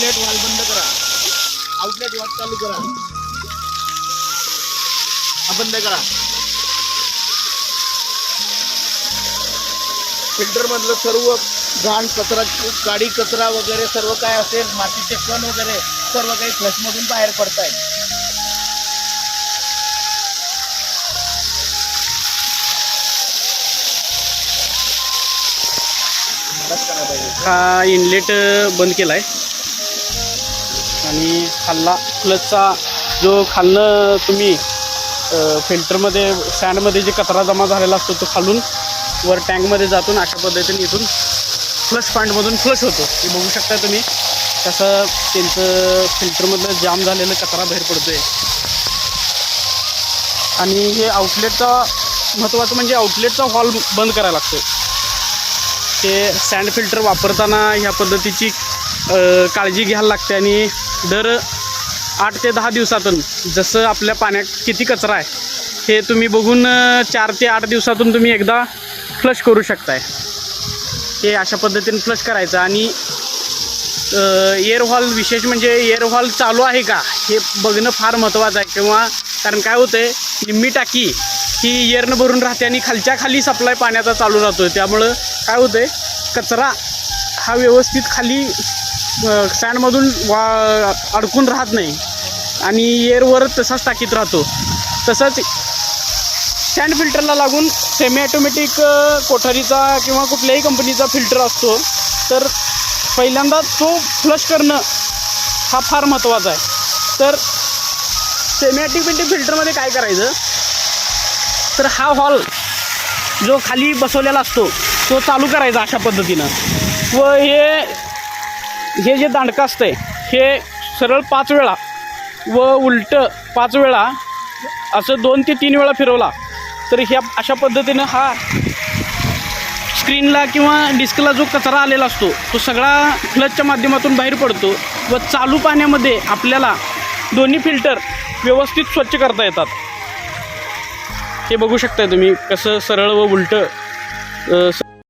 वाल बंद करा. आउटलेट वॉल चालू करा. बंद करा. फिल्टर मधलं सर्व घाण कचरा गाडी कचरा वगैरे सर्व काय असेल मातीचे कण वगैरे सर्व काही फ्लश मधून बाहेर पडत आहे हा इनलेट बंद केला आहे आणि खाल्ला क्लचचा जो खालनं तुम्ही फिल्टरमध्ये सँडमध्ये जे कचरा जमा झालेला असतो तो खालून वर टँकमध्ये जातून अशा पद्धतीने इथून फ्लश पॉईंटमधून फ्लश होतो. हे बघू शकता तुम्ही कसं त्यांचं फिल्टरमधलं जाम झालेलं कचरा बाहेर पडतो आहे आणि हे आउटलेटचा महत्त्वाचं म्हणजे आउटलेटचा हॉल बंद करायला लागतो. ते सँड फिल्टर वापरताना ह्या पद्धतीची काळजी घ्यायला लागते आणि दर आठ ते दहा दिवसातून जसं आपल्या पाण्यात किती कचरा आहे हे तुम्ही बघून चार ते आठ दिवसातून तुम्ही एकदा फ्लश करू शकताय. हे अशा पद्धतीने फ्लश करायचं आणि एअर हॉल विशेष म्हणजे एअर हॉल चालू आहे का हे बघणं फार महत्त्वाचं आहे. किंवा कारण काय होतं आहे निम्मी टाकी ही एअरनं भरून राहते आणि खालच्या खाली सप्लाय पाण्याचा चालू राहतो आहे त्यामुळं काय होतं आहे कचरा हा व्यवस्थित खाली सँडमधून वा अडकून राहत नाही. आणि एअरवर तसाच टाकीत राहतो. तसंच सँड फिल्टरला लागून सेमी ॲटोमॅटिक कोठारीचा किंवा कुठल्याही कंपनीचा फिल्टर असतो तर पहिल्यांदा तो फ्लश करणं हा फार महत्त्वाचा आहे. तर सेमी ॲटोमॅटिक फिल्टरमध्ये काय करायचं? तर हा हॉल जो खाली बसवलेला असतो तो चालू करायचा अशा पद्धतीनं. व हे हे जे दांडकं असतंय हे सरळ पाच वेळा व उलटं पाच वेळा असं दोन ते तीन वेळा फिरवला तर ह्या अशा पद्धतीनं हा स्क्रीनला किंवा डिस्कला जो कचरा आलेला असतो तो सगळा क्लचच्या माध्यमातून बाहेर पडतो व चालू पाण्यामध्ये आपल्याला दोन्ही फिल्टर व्यवस्थित स्वच्छ करता येतात. हे बघू शकताय तुम्ही कसं सरळ व उलटं